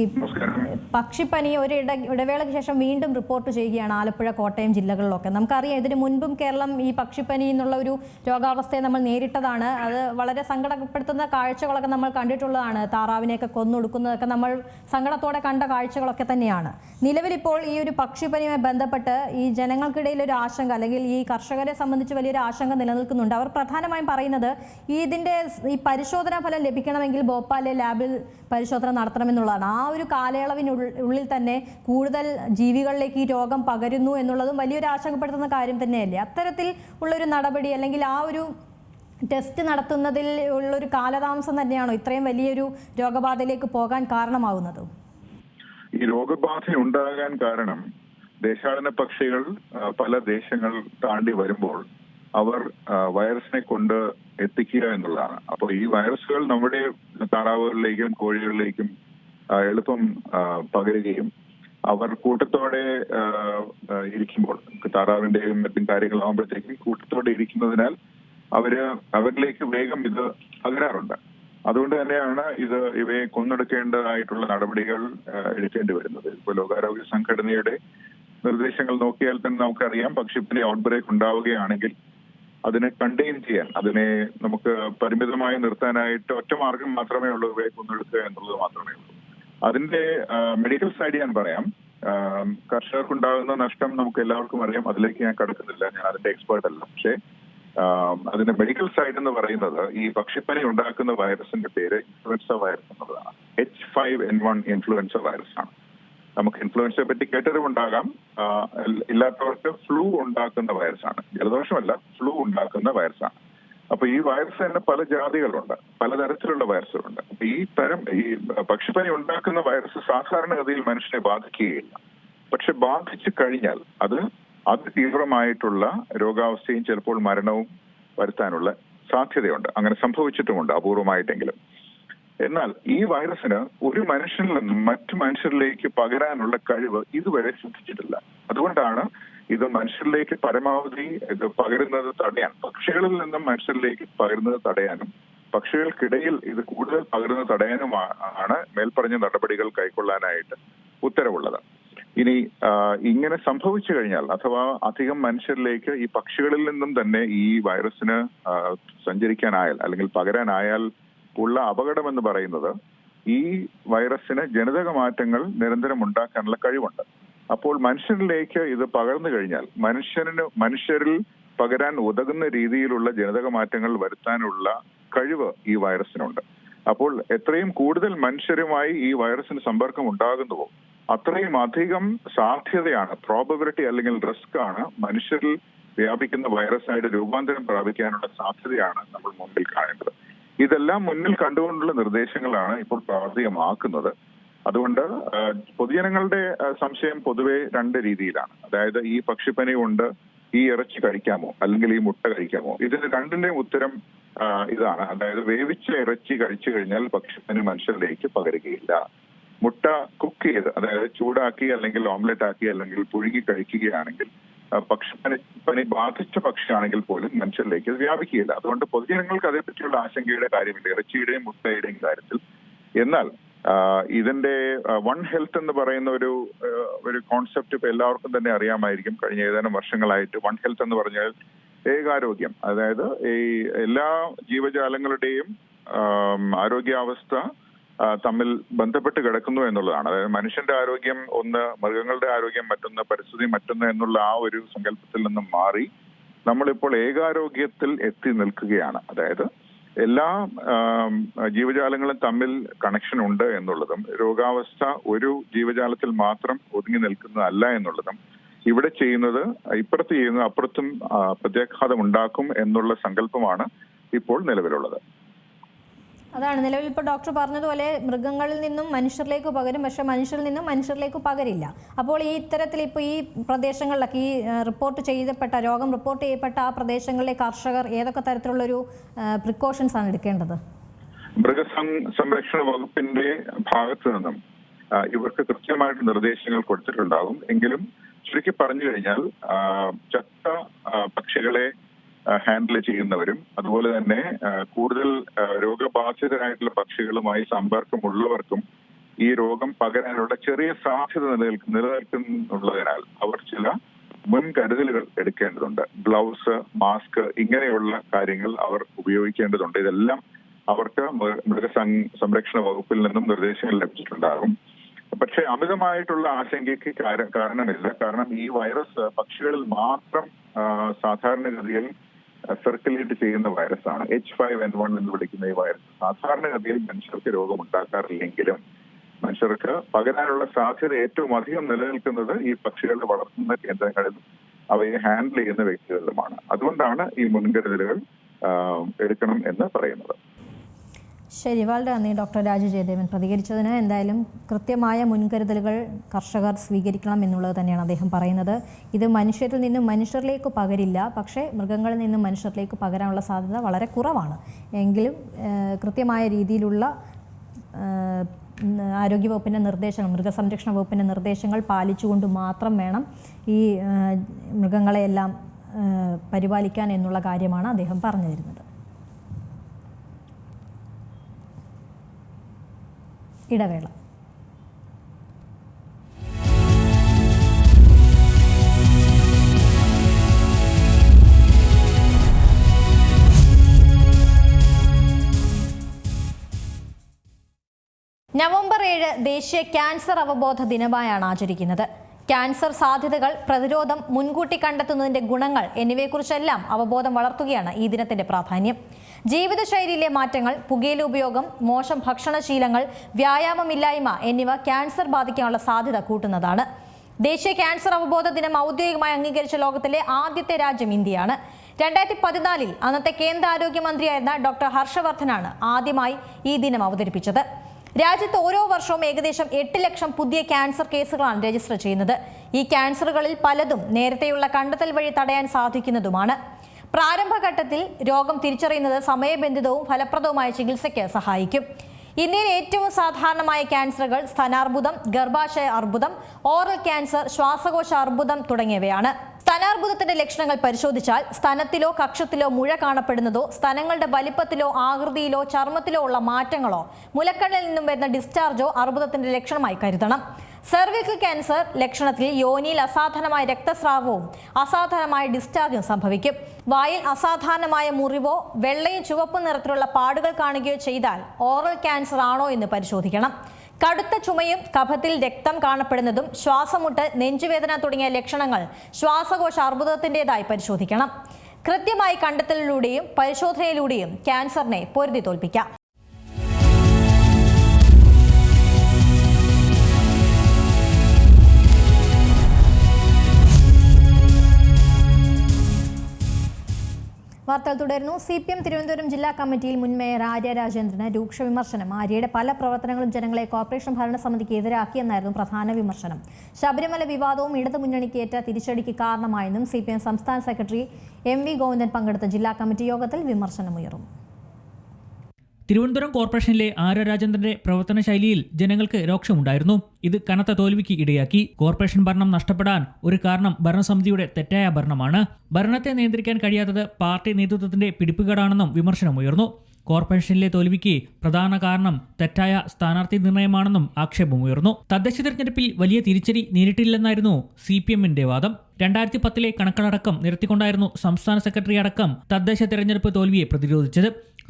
പക്ഷിപ്പനി ഒരു ഇട ഇടവേളയ്ക്ക് ശേഷം വീണ്ടും റിപ്പോർട്ട് ചെയ്യുകയാണ് ആലപ്പുഴ കോട്ടയം ജില്ലകളിലൊക്കെ. നമുക്കറിയാം ഇതിന് മുൻപും കേരളം ഈ പക്ഷിപ്പനി എന്നുള്ള ഒരു രോഗാവസ്ഥയെ നമ്മൾ നേരിട്ടതാണ്. അത് വളരെ സങ്കടപ്പെടുത്തുന്ന കാഴ്ചകളൊക്കെ നമ്മൾ കണ്ടിട്ടുള്ളതാണ്. താറാവിനെയൊക്കെ കൊന്നൊടുക്കുന്നതൊക്കെ നമ്മൾ സങ്കടത്തോടെ കണ്ട കാഴ്ചകളൊക്കെ തന്നെയാണ്. നിലവിലിപ്പോൾ ഈ ഒരു പക്ഷിപ്പനിയുമായി ബന്ധപ്പെട്ട് ഈ ജനങ്ങൾക്കിടയിൽ ഒരു ആശങ്ക അല്ലെങ്കിൽ ഈ കർഷകരെ സംബന്ധിച്ച് വലിയൊരു ആശങ്ക നിലനിൽക്കുന്നുണ്ട്. അവർ പ്രധാനമായും പറയുന്നത് ഈ ഇതിന്റെ ഈ പരിശോധനാ ഫലം ലഭിക്കണമെങ്കിൽ ഭോപ്പാലിലെ ലാബിൽ പരിശോധന നടത്തണമെന്നുള്ളതാണ്. ആ ഒരു കാലയളവിനുള്ളിൽ തന്നെ കൂടുതൽ ജീവികളിലേക്ക് ഈ രോഗം പകരുന്നു എന്നുള്ളതും വലിയൊരു ആശങ്കപ്പെടുത്തുന്ന കാര്യം തന്നെയല്ലേ? അത്തരത്തിൽ ഉള്ളൊരു നടപടി അല്ലെങ്കിൽ ആ ഒരു ടെസ്റ്റ് നടത്തുന്നതിൽ ഉള്ളൊരു കാലതാമസം തന്നെയാണോ ഇത്രയും വലിയൊരു രോഗബാധയിലേക്ക് പോകാൻ കാരണമാകുന്നത് ഈ രോഗബാധ ഉണ്ടാകാൻ കാരണം ദേശാടന പക്ഷികൾ പല ദേശങ്ങൾ താണ്ടി വരുമ്പോൾ അവർ വൈറസിനെ കൊണ്ട് എത്തിക്കുക എന്നുള്ളതാണ്. അപ്പോൾ ഈ വൈറസുകൾ നമ്മുടെ താറാവുകളിലേക്കും കോഴികളിലേക്കും എളുപ്പം പകരുകയും അവർ കൂട്ടത്തോടെ ഇരിക്കുമ്പോൾ താറാവിന്റെയും മറ്റും കാര്യങ്ങളാകുമ്പോഴത്തേക്കും കൂട്ടത്തോടെ ഇരിക്കുന്നതിനാൽ അവർ അവരിലേക്ക് വേഗം ഇത് പകരാറുണ്ട്. അതുകൊണ്ട് തന്നെയാണ് ഇത് ഇവയെ കൊന്നെടുക്കേണ്ടതായിട്ടുള്ള നടപടികൾ എടുക്കേണ്ടി വരുന്നത്. ഇപ്പോൾ ലോകാരോഗ്യ സംഘടനയുടെ നിർദ്ദേശങ്ങൾ നോക്കിയാൽ തന്നെ നമുക്കറിയാം. പക്ഷിപ്പനി ഔട്ട്ബ്രേക്ക് ഉണ്ടാവുകയാണെങ്കിൽ അതിനെ കണ്ടെയ്ൻ ചെയ്യാൻ അതിനെ നമുക്ക് പരിമിതമായി നിർത്താനായിട്ട് ഒറ്റ മാർഗം മാത്രമേ ഉള്ളൂ ഇവയെ എന്നുള്ളത് മാത്രമേ ഉള്ളൂ. അതിന്റെ മെഡിക്കൽ സൈഡ് ഞാൻ പറയാം. കർഷകർക്കുണ്ടാകുന്ന നഷ്ടം നമുക്ക് എല്ലാവർക്കും അറിയാം. അതിലേക്ക് ഞാൻ കടക്കുന്നില്ല. ഞാൻ അതിന്റെ എക്സ്പേർട്ട് അല്ല. പക്ഷേ അതിന്റെ മെഡിക്കൽ സൈഡ് എന്ന് പറയുന്നത് ഈ പക്ഷിപ്പനി ഉണ്ടാക്കുന്ന വൈറസിന്റെ പേര് ഇൻഫ്ലുവൻസ വൈറസ് എന്നുള്ളതാണ്. H five N one influenza virus ആണ്. നമുക്ക് ഇൻഫ്ലുവൻസയെ പറ്റി കേട്ടറിവുണ്ടാകാം ഇല്ലാത്തവർക്ക് ഫ്ലൂ ഉണ്ടാക്കുന്ന വൈറസാണ് ജലദോഷമല്ല ഫ്ലൂ ഉണ്ടാക്കുന്ന വൈറസാണ് അപ്പൊ ഈ വൈറസ് തന്നെ പല ജാതികളുണ്ട്. പലതരത്തിലുള്ള വൈറസുകളുണ്ട് ഈ തരം ഈ പക്ഷിപ്പനി ഉണ്ടാക്കുന്ന വൈറസ് സാധാരണഗതിയിൽ മനുഷ്യനെ ബാധിക്കുകയില്ല. പക്ഷെ ബാധിച്ചു കഴിഞ്ഞാൽ അത് അതിതീവ്രമായിട്ടുള്ള രോഗാവസ്ഥയും ചിലപ്പോൾ മരണവും വരുത്താനുള്ള സാധ്യതയുണ്ട്. അങ്ങനെ സംഭവിച്ചിട്ടുമുണ്ട് അപൂർവമായിട്ടെങ്കിലും. എന്നാൽ ഈ വൈറസിന് ഒരു മനുഷ്യനിൽ നിന്നും മറ്റു മനുഷ്യരിലേക്ക് പകരാനുള്ള കഴിവ് ഇതുവരെ സിദ്ധിച്ചിട്ടില്ല അതുകൊണ്ടാണ് ഇത് മനുഷ്യരിലേക്ക് പരമാവധി ഇത് പകരുന്നത് തടയാൻ. പക്ഷികളിൽ നിന്നും മനുഷ്യരിലേക്ക് പകരുന്നത് തടയാനും പക്ഷികൾക്കിടയിൽ ഇത് കൂടുതൽ പകരുന്നത് തടയാനുമാണ് മേൽപ്പറഞ്ഞ നടപടികൾ കൈക്കൊള്ളാനായിട്ട് ഉത്തരവുള്ളത്. ഇനി ഇങ്ങനെ സംഭവിച്ചു കഴിഞ്ഞാൽ അഥവാ അധികം മനുഷ്യരിലേക്ക് ഈ പക്ഷികളിൽ നിന്നും തന്നെ ഈ വൈറസിന് സഞ്ചരിക്കാനായാൽ അല്ലെങ്കിൽ പകരാനായാൽ ഉള്ള അപകടം എന്ന് പറയുന്നത് ഈ വൈറസിന് ജനിതക മാറ്റങ്ങൾ നിരന്തരം ഉണ്ടാക്കാനുള്ള കഴിവുണ്ട്. അപ്പോൾ മനുഷ്യരിലേക്ക് ഇത് പകർന്നു കഴിഞ്ഞാൽ മനുഷ്യന് മനുഷ്യരിൽ പകരാൻ ഉതകുന്ന രീതിയിലുള്ള ജനിതക മാറ്റങ്ങൾ വരുത്താനുള്ള കഴിവ് ഈ വൈറസിനുണ്ട്. അപ്പോൾ എത്രയും കൂടുതൽ മനുഷ്യരുമായി ഈ വൈറസിന് സമ്പർക്കം ഉണ്ടാകുന്നുവോ അത്രയും അധികം സാധ്യതയാണ് പ്രോബബിലിറ്റി അല്ലെങ്കിൽ റിസ്ക് ആണ് മനുഷ്യരിൽ വ്യാപിക്കുന്ന വൈറസായിട്ട് രൂപാന്തരം പ്രാപിക്കാനുള്ള സാധ്യതയാണ് നമ്മൾ മുമ്പിൽ കാണേണ്ടത്. ഇതെല്ലാം മുന്നിൽ കണ്ടുകൊണ്ടുള്ള നിർദ്ദേശങ്ങളാണ് ഇപ്പോൾ പ്രാവർത്തികമാക്കുന്നത്. അതുകൊണ്ട് പൊതുജനങ്ങളുടെ സംശയം പൊതുവെ രണ്ട് രീതിയിലാണ്. അതായത് ഈ പക്ഷിപ്പനി കൊണ്ട് ഈ ഇറച്ചി കഴിക്കാമോ? അല്ലെങ്കിൽ ഈ മുട്ട കഴിക്കാമോ? ഇതിന് രണ്ടിന്റെയും ഉത്തരം ഇതാണ്. അതായത് വേവിച്ച ഇറച്ചി കഴിച്ചു കഴിഞ്ഞാൽ പക്ഷിപ്പനി മനുഷ്യരിലേക്ക് പകരുകയില്ല. മുട്ട കുക്ക് ചെയ്ത് അതായത് ചൂടാക്കി അല്ലെങ്കിൽ ഓംലെറ്റ് ആക്കി അല്ലെങ്കിൽ പുഴുങ്ങി കഴിക്കുകയാണെങ്കിൽ പക്ഷിപ്പനി പനി ബാധിച്ച പക്ഷിയാണെങ്കിൽ പോലും മനുഷ്യരിലേക്ക് വ്യാപിക്കുകയില്ല. അതുകൊണ്ട് പൊതുജനങ്ങൾക്ക് അതേപറ്റിയുള്ള ആശങ്കയുടെ കാര്യമില്ല. ഇറച്ചിയുടെയും മുട്ടയുടെയും കാര്യത്തിൽ. എന്നാൽ ഇതിന്റെ വൺ ഹെൽത്ത് എന്ന് പറയുന്ന ഒരു ഒരു കോൺസെപ്റ്റ് ഇപ്പൊ എല്ലാവർക്കും തന്നെ അറിയാമായിരിക്കും. കഴിഞ്ഞ ഏതാനും വർഷങ്ങളായിട്ട് വൺ ഹെൽത്ത് എന്ന് പറഞ്ഞാൽ ഏകാരോഗ്യം. അതായത് ഈ എല്ലാ ജീവജാലങ്ങളുടെയും ആരോഗ്യാവസ്ഥ തമ്മിൽ ബന്ധപ്പെട്ട് കിടക്കുന്നു എന്നുള്ളതാണ്. അതായത് മനുഷ്യന്റെ ആരോഗ്യം ഒന്ന് മൃഗങ്ങളുടെ ആരോഗ്യം മറ്റൊന്ന് പരിസ്ഥിതി മറ്റൊന്ന് എന്നുള്ള ആ ഒരു സങ്കല്പത്തിൽ നിന്നും മാറി നമ്മളിപ്പോൾ ഏകാരോഗ്യത്തിൽ എത്തി നിൽക്കുകയാണ്. അതായത് എല്ലാ ജീവജാലങ്ങളും തമ്മിൽ കണക്ഷൻ ഉണ്ട് എന്നുള്ളതും രോഗാവസ്ഥ ഒരു ജീവജാലത്തിൽ മാത്രം ഒതുങ്ങി നിൽക്കുന്നതല്ല എന്നുള്ളതും ഇവിടെ ചെയ്യുന്നത് ഇപ്പുറത്ത് ചെയ്യുന്നത് അപ്പുറത്തും പ്രത്യാഘാതം ഉണ്ടാക്കും എന്നുള്ള സങ്കല്പമാണ് ഇപ്പോൾ നിലവിലുള്ളത്. അതാണ് നിലവിൽ ഇപ്പോൾ ഡോക്ടർ പറഞ്ഞതുപോലെ മൃഗങ്ങളിൽ നിന്നും മനുഷ്യരിലേക്ക് പകരും പക്ഷേ മനുഷ്യരിൽ നിന്നും മനുഷ്യരിലേക്ക് പകരില്ല. അപ്പോൾ ഈ ഇത്തരത്തിൽ ഇപ്പോൾ ഈ പ്രദേശങ്ങളിലൊക്കെ ഈ റിപ്പോർട്ട് ചെയ്തപ്പെട്ട രോഗം റിപ്പോർട്ട് ചെയ്യപ്പെട്ട ആ പ്രദേശങ്ങളിലെ കർഷകർ ഏതൊക്കെ തരത്തിലുള്ളൊരു പ്രിക്കോഷൻസ് ആണ് എടുക്കേണ്ടത്? മൃഗസം- സംരക്ഷണ വകുപ്പിന്റെ ഭാഗത്തു നിന്നും ഇവർക്ക് കൃത്യമായിട്ട് നിർദ്ദേശങ്ങൾ കൊടുത്തിട്ടുണ്ടാകും. എങ്കിലും ചുരുക്കി പറഞ്ഞു കഴിഞ്ഞാൽ ചത്ത പക്ഷികളെ ഹാൻഡിൽ ചെയ്യുന്നവരും അതുപോലെ തന്നെ കൂടുതൽ രോഗബാധിതരായിട്ടുള്ള പക്ഷികളുമായി സമ്പർക്കമുള്ളവർക്കും ഈ രോഗം പകരാനുള്ള ചെറിയ സാധ്യത നിലനിൽക്കുന്ന നിലനിൽക്കുന്നുള്ളതിനാൽ അവർ ചില മുൻകരുതലുകൾ എടുക്കേണ്ടതുണ്ട്. ഗ്ലൗസ് മാസ്ക് ഇങ്ങനെയുള്ള കാര്യങ്ങൾ അവർ ഉപയോഗിക്കേണ്ടതുണ്ട്. ഇതെല്ലാം അവർക്ക് മൃ- സംരക്ഷണ വകുപ്പിൽ നിന്നും നിർദ്ദേശങ്ങൾ ലഭിച്ചിട്ടുണ്ടാകും. പക്ഷേ അമിതമായിട്ടുള്ള ആശങ്കയ്ക്ക് കാര- കാരണമില്ല. കാരണം ഈ വൈറസ് പക്ഷികളിൽ മാത്രം സാധാരണഗതിയിൽ സർക്കുലേറ്റ് ചെയ്യുന്ന വൈറസാണ് എച്ച് ഫൈവ് എൻ വൺ എന്ന് വിളിക്കുന്ന ഈ വൈറസ് സാധാരണഗതിയിൽ മനുഷ്യർക്ക് രോഗമുണ്ടാക്കാറില്ലെങ്കിലും മനുഷ്യർക്ക് പകരാനുള്ള സാധ്യത ഏറ്റവും അധികം നിലനിൽക്കുന്നത് ഈ പക്ഷികളെ വളർത്തുന്ന കേന്ദ്രങ്ങളിൽ അവയെ ഹാൻഡിൽ ചെയ്യുന്ന വ്യക്തികളിലുമാണ്. അതുകൊണ്ടാണ് ഈ മുൻകരുതലുകൾ എടുക്കണം എന്ന് പറയുന്നത്. ശരി വളരെ നന്ദി ഡോക്ടർ രാജു ജയദേവൻ പ്രതികരിച്ചതിന്. എന്തായാലും കൃത്യമായ മുൻകരുതലുകൾ കർഷകർ സ്വീകരിക്കണം എന്നുള്ളത് തന്നെയാണ് അദ്ദേഹം പറയുന്നത്. ഇത് മനുഷ്യരിൽ നിന്നും മനുഷ്യരിലേക്ക് പകരില്ല. പക്ഷേ മൃഗങ്ങളിൽ നിന്നും മനുഷ്യരിലേക്ക് പകരാനുള്ള സാധ്യത വളരെ കുറവാണ്. എങ്കിലും കൃത്യമായ രീതിയിലുള്ള ആരോഗ്യവകുപ്പിന്റെ നിർദ്ദേശങ്ങൾ മൃഗസംരക്ഷണ വകുപ്പിന്റെ നിർദ്ദേശങ്ങൾ പാലിച്ചുകൊണ്ട് മാത്രം വേണം ഈ മൃഗങ്ങളെയെല്ലാം പരിപാലിക്കാൻ എന്നുള്ള കാര്യമാണ് അദ്ദേഹം പറഞ്ഞു തരുന്നത്. ഇടവേള. നവംബർ ഏഴ് ദേശീയ ക്യാൻസർ അവബോധ ദിനമായാണ് ആചരിക്കുന്നത്. ക്യാൻസർ സാധ്യതകൾ പ്രതിരോധം മുൻകൂട്ടി കണ്ടെത്തുന്നതിന്റെ ഗുണങ്ങൾ എന്നിവയെക്കുറിച്ചെല്ലാം അവബോധം വളർത്തുകയാണ് ഈ ദിനത്തിന്റെ പ്രാധാന്യം. ജീവിതശൈലിയിലെ മാറ്റങ്ങൾ പുകയില ഉപയോഗം മോശം ഭക്ഷണശീലങ്ങൾ വ്യായാമമില്ലായ്മ എന്നിവ ക്യാൻസർ ബാധിക്കാനുള്ള സാധ്യത കൂട്ടുന്നതാണ്. ദേശീയ ക്യാൻസർ അവബോധ ദിനം ഔദ്യോഗികമായി അംഗീകരിച്ച ലോകത്തിലെ ആദ്യത്തെ രാജ്യം ഇന്ത്യയാണ്. രണ്ടായിരത്തി പതിനാലിൽ അന്നത്തെ കേന്ദ്ര ആരോഗ്യമന്ത്രിയായിരുന്ന ഡോക്ടർ ഹർഷവർദ്ധനാണ് ആദ്യമായി ഈ ദിനം അവതരിപ്പിച്ചത്. രാജ്യത്ത് ഓരോ വർഷവും ഏകദേശം എട്ട് ലക്ഷം പുതിയ ക്യാൻസർ കേസുകളാണ് രജിസ്റ്റർ ചെയ്യുന്നത്. ഈ ക്യാൻസറുകളിൽ പലതും നേരത്തെയുള്ള കണ്ടെത്തൽ വഴി തടയാൻ സാധിക്കുന്നതുമാണ്. പ്രാരംഭഘട്ടത്തിൽ രോഗം തിരിച്ചറിയുന്നത് സമയബന്ധിതവും ഫലപ്രദവുമായ ചികിത്സയ്ക്ക് സഹായിക്കും. ഇന്ത്യയിൽ ഏറ്റവും സാധാരണമായ ക്യാൻസറുകൾ സ്തനാർബുദം ഗർഭാശയ അർബുദം ഓറൽ ക്യാൻസർ ശ്വാസകോശ അർബുദം തുടങ്ങിയവയാണ്. സ്തനാർബുദത്തിന്റെ ലക്ഷണങ്ങൾ പരിശോധിച്ചാൽ സ്തനത്തിലോ കക്ഷത്തിലോ മുഴ കാണപ്പെടുന്നതോ സ്തനങ്ങളുടെ വലിപ്പത്തിലോ ആകൃതിയിലോ ചർമ്മത്തിലോ ഉള്ള മാറ്റങ്ങളോ മുലക്കണ്ണിൽ നിന്നും വരുന്ന ഡിസ്ചാർജോ അർബുദത്തിന്റെ ലക്ഷണമായി കരുതണം. സെർവിക്കൽ ക്യാൻസർ ലക്ഷണത്തിൽ യോനിയിൽ അസാധാരണമായ രക്തസ്രാവവും അസാധാരണമായ ഡിസ്ചാർജും സംഭവിക്കും. വായിൽ അസാധാരണമായ മുറിവോ വെള്ളയും ചുവപ്പും നിറത്തിലുള്ള പാടുകൾ കാണുകയോ ചെയ്താൽ ഓറൽ ക്യാൻസർ ആണോ എന്ന് പരിശോധിക്കണം. കടുത്ത ചുമയും കഫത്തിൽ രക്തം കാണപ്പെടുന്നതും ശ്വാസമുട്ട് നെഞ്ചുവേദന തുടങ്ങിയ ലക്ഷണങ്ങൾ ശ്വാസകോശ അർബുദത്തിന്റെതായി പരിശോധിക്കണം. കൃത്യമായി കണ്ടെത്തലിലൂടെയും പരിശോധനയിലൂടെയും ക്യാൻസറിനെ പൊരുതി തോൽപ്പിക്കാം. വാർത്തകൾ തുടരുന്നു. സി പി എം തിരുവനന്തപുരം ജില്ലാ കമ്മിറ്റിയിൽ മുൻ മേയർ ആര്യ രാജേന്ദ്രന് രൂക്ഷ വിമർശനം. ആര്യയുടെ പല പ്രവർത്തനങ്ങളും ജനങ്ങളെ കോർപ്പറേഷൻ ഭരണസമിതിക്ക് എതിരാക്കിയെന്നായിരുന്നു പ്രധാന വിമർശനം. ശബരിമല വിവാദവും ഇടതു മുന്നണിക്കേറ്റ തിരിച്ചടിക്ക് കാരണമായെന്നും സി സംസ്ഥാന സെക്രട്ടറി എം വി ഗോവിന്ദൻ പങ്കെടുത്ത ജില്ലാ കമ്മിറ്റി യോഗത്തിൽ വിമർശനമുയർന്നു. തിരുവനന്തപുരം കോർപ്പറേഷനിലെ ആര്യ രാജേന്ദ്രന്റെ പ്രവർത്തന ശൈലിയിൽ ജനങ്ങൾക്ക് രോക്ഷമുണ്ടായിരുന്നു. ഇത് കനത്ത തോൽവിക്ക് ഇടയാക്കി. കോർപ്പറേഷൻ ഭരണം നഷ്ടപ്പെടാൻ ഒരു കാരണം ഭരണസമിതിയുടെ തെറ്റായ ഭരണമാണ്. ഭരണത്തെ നിയന്ത്രിക്കാൻ കഴിയാത്തത് പാർട്ടി നേതൃത്വത്തിന്റെ പിടിപ്പുകേടാണെന്നും വിമർശനമുയർന്നു. കോർപ്പറേഷനിലെ തോൽവിക്ക് പ്രധാന കാരണം തെറ്റായ സ്ഥാനാർത്ഥി നിർണയമാണെന്നും ആക്ഷേപമുയർന്നു. തദ്ദേശ തിരഞ്ഞെടുപ്പിൽ വലിയ തിരിച്ചടി നേരിട്ടില്ലെന്നായിരുന്നു സി പി എമ്മിന്റെ വാദം. രണ്ടായിരത്തി പത്തിലെ കണക്കുകളടക്കം നിരത്തിക്കൊണ്ടായിരുന്നു സംസ്ഥാന സെക്രട്ടറി അടക്കം തദ്ദേശ തെരഞ്ഞെടുപ്പ് തോൽവിയെ പ്രതിരോധിച്ചത്.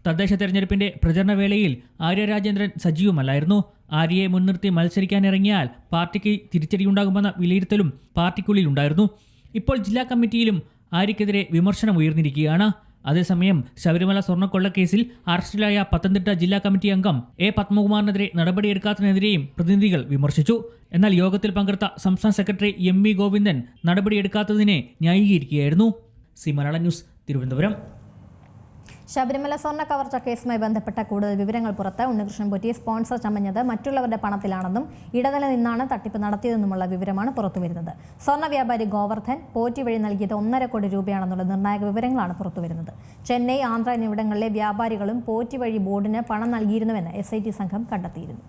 തദ്ദേശ തെരഞ്ഞെടുപ്പിന്റെ പ്രചരണ വേളയിൽ ആര്യ രാജേന്ദ്രൻ സജീവമല്ലായിരുന്നു. ആര്യയെ മുൻനിർത്തി മത്സരിക്കാനിറങ്ങിയാൽ പാർട്ടിക്ക് തിരിച്ചടിയുണ്ടാകുമെന്ന വിലയിരുത്തലും പാർട്ടിക്കുള്ളിലുണ്ടായിരുന്നു ഇപ്പോൾ ജില്ലാ കമ്മിറ്റിയിലും ആര്യക്കെതിരെ വിമർശനം ഉയർന്നിരിക്കുകയാണ്. അതേസമയം ശബരിമല സ്വർണക്കൊള്ളക്കേസിൽ അറസ്റ്റിലായ പത്തനംതിട്ട ജില്ലാ കമ്മിറ്റി അംഗം എ പത്മകുമാറിനെതിരെ നടപടിയെടുക്കാത്തതിനെതിരെയും പ്രതിനിധികൾ വിമർശിച്ചു. എന്നാൽ യോഗത്തിൽ പങ്കെടുത്ത സംസ്ഥാന സെക്രട്ടറി എം വി ഗോവിന്ദൻ നടപടിയെടുക്കാത്തതിനെ ന്യായീകരിക്കുകയായിരുന്നു. C Malayala news Thiruvananthapuram. Sabarimala സ്വർണ കവർച്ച കേസുമായി ബന്ധപ്പെട്ട കൂടുതൽ വിവരങ്ങൾ പുറത്ത് ഉണ്ണികൃഷ്ണൻ പൊറ്റി സ്പോൺസർ ചമഞ്ഞത് മറ്റുള്ളവരുടെ പണത്തിലാണെന്നും ഇടനില നിന്നാണ് തട്ടിപ്പ് നടത്തിയതെന്നുമുള്ള വിവരമാണ് പുറത്തുവരുന്നത്. സ്വർണ വ്യാപാരി ഗോവർദ്ധൻ പോറ്റി വഴി നൽകിയത് ഒന്നര കോടി രൂപയാണെന്നുള്ള നിർണായക വിവരങ്ങളാണ് പുറത്തുവരുന്നത്. ചെന്നൈ ആന്ധ്ര എന്നിവിടങ്ങളിലെ വ്യാപാരികളും പോറ്റി വഴി ബോർഡിന് പണം നൽകിയിരുന്നുവെന്ന് എസ് സംഘം കണ്ടെത്തിയിരുന്നു.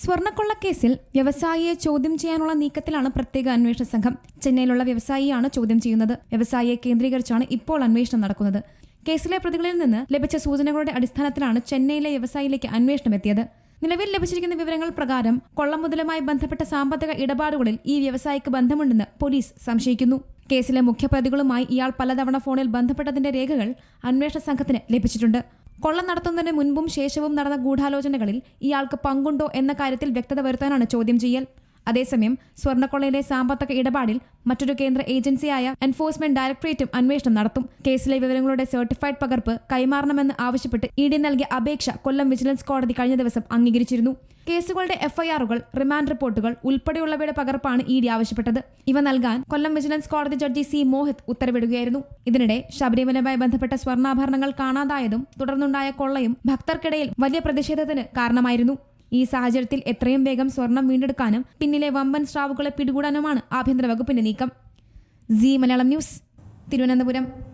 സ്വർണക്കൊള്ളക്കേസിൽ വ്യവസായിയെ ചോദ്യം ചെയ്യാനുള്ള നീക്കത്തിലാണ് പ്രത്യേക അന്വേഷണ സംഘം. ചെന്നൈയിലുള്ള വ്യവസായിയാണ് ചോദ്യം ചെയ്യുന്നത്. വ്യവസായിയെ കേന്ദ്രീകരിച്ചാണ് ഇപ്പോൾ അന്വേഷണം നടക്കുന്നത്. കേസിലെ പ്രതികളിൽ നിന്ന് ലഭിച്ച സൂചനകളുടെ അടിസ്ഥാനത്തിലാണ് ചെന്നൈയിലെ വ്യവസായിയിലേക്ക് അന്വേഷണം എത്തിയത്. നിലവിൽ ലഭിച്ചിരിക്കുന്ന വിവരങ്ങൾ പ്രകാരം കൊള്ളം മുതലുമായി ബന്ധപ്പെട്ട സാമ്പത്തിക ഇടപാടുകളിൽ ഈ വ്യവസായിക്ക് ബന്ധമുണ്ടെന്ന് പോലീസ് സംശയിക്കുന്നു. കേസിലെ മുഖ്യപ്രതികളുമായി ഇയാൾ പലതവണ ഫോണിൽ ബന്ധപ്പെട്ടതിന്റെ രേഖകൾ അന്വേഷണ സംഘത്തിന് ലഭിച്ചിട്ടുണ്ട്. കൊള്ളം നടത്തുന്നതിന് മുൻപും ശേഷവും നടന്ന ഗൂഢാലോചനകളിൽ ഇയാൾക്ക് പങ്കുണ്ടോ എന്ന കാര്യത്തിൽ വ്യക്തത വരുത്താനാണ് ചോദ്യം ചെയ്യൽ. അതേസമയം സ്വർണക്കൊള്ളയിലെ സാമ്പത്തിക ഇടപാടിൽ മറ്റൊരു കേന്ദ്ര ഏജൻസിയായ എൻഫോഴ്സ്മെന്റ് ഡയറക്ടറേറ്റും അന്വേഷണം നടത്തും. കേസിലെ വിവരങ്ങളുടെ സർട്ടിഫൈഡ് പകർപ്പ് കൈമാറണമെന്ന് ആവശ്യപ്പെട്ട് ഇ ഡി നൽകിയ അപേക്ഷ കൊല്ലം വിജിലൻസ് കോടതി കഴിഞ്ഞ ദിവസം അംഗീകരിച്ചിരുന്നു. കേസുകളുടെ എഫ്ഐആറുകൾ റിമാൻഡ് റിപ്പോർട്ടുകൾ ഉൾപ്പെടെയുള്ളവയുടെ പകർപ്പാണ് ഇ ഡി ആവശ്യപ്പെട്ടത്. ഇവ നൽകാൻ കൊല്ലം വിജിലൻസ് കോടതി ജഡ്ജി സി മോഹിത് ഉത്തരവിടുകയായിരുന്നു. ഇതിനിടെ ശബരിമലയുമായി ബന്ധപ്പെട്ട സ്വർണാഭരണങ്ങൾ കാണാതായതും തുടർന്നുണ്ടായ കൊള്ളയും ഭക്തർക്കിടയിൽ വലിയ പ്രതിഷേധത്തിന് കാരണമായിരുന്നു. ഈ സാഹചര്യത്തിൽ എത്രയും വേഗം സ്വർണം വീണ്ടെടുക്കാനും പിന്നിലെ വമ്പൻ സ്രാവുകളെ പിടികൂടാനുമാണ് ആഭ്യന്തര വകുപ്പിന്റെ നീക്കം. C Malayalam news Thiruvananthapuram.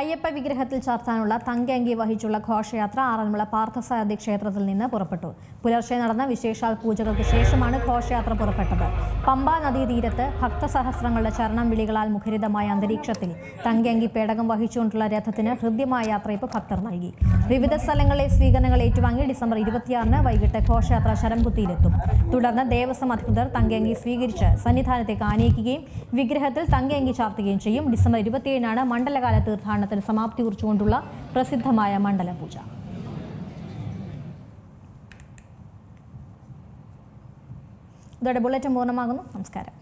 Ayyappa വിഗ്രഹത്തിൽ ചാർത്താനുള്ള തങ്കയങ്കി വഹിച്ചുള്ള ഘോഷയാത്ര ആറന്മുള പാർത്ഥസാരഥി ക്ഷേത്രത്തിൽ നിന്ന് പുറപ്പെട്ടു. പുലർച്ചെ നടന്ന വിശേഷാൽ പൂജകൾക്ക് ശേഷമാണ് ഘോഷയാത്ര പുറപ്പെട്ടത്. പമ്പാ നദീതീരത്ത് ഭക്തസഹസ്രങ്ങളുടെ ചരണം വിളികളാൽ മുഖരിതമായ അന്തരീക്ഷത്തിൽ തങ്കയങ്കി പേടകം വഹിച്ചുകൊണ്ടുള്ള രഥത്തിന് ഹൃദ്യമായ യാത്രയപ്പ് ഭക്തർ നൽകി. വിവിധ സ്ഥലങ്ങളിലെ സ്വീകരണങ്ങൾ ഏറ്റുവാങ്ങി ഡിസംബർ ഇരുപത്തിയാറിന് വൈകിട്ട് ഘോഷയാത്ര ശരംകുത്തിയിലെത്തും തുടർന്ന് ദേവസ്വം അധികൃതർ തങ്കയങ്കി സ്വീകരിച്ച് സന്നിധാനത്തേക്ക് ആനയിക്കുകയും വിഗ്രഹത്തിൽ തങ്കയങ്കി ചാർത്തുകയും ചെയ്യും. ഡിസംബർ ഇരുപത്തിയേഴിനാണ് മണ്ഡലകാല തീർത്ഥാടനത്തിന് സമാപ്തി കുറിച്ചുകൊണ്ടുള്ള പ്രസിദ്ധമായ മണ്ഡലപൂജ ഇതോടെ ബുള്ളറ്റും പൂർണമാകുന്നു. നമസ്കാരം.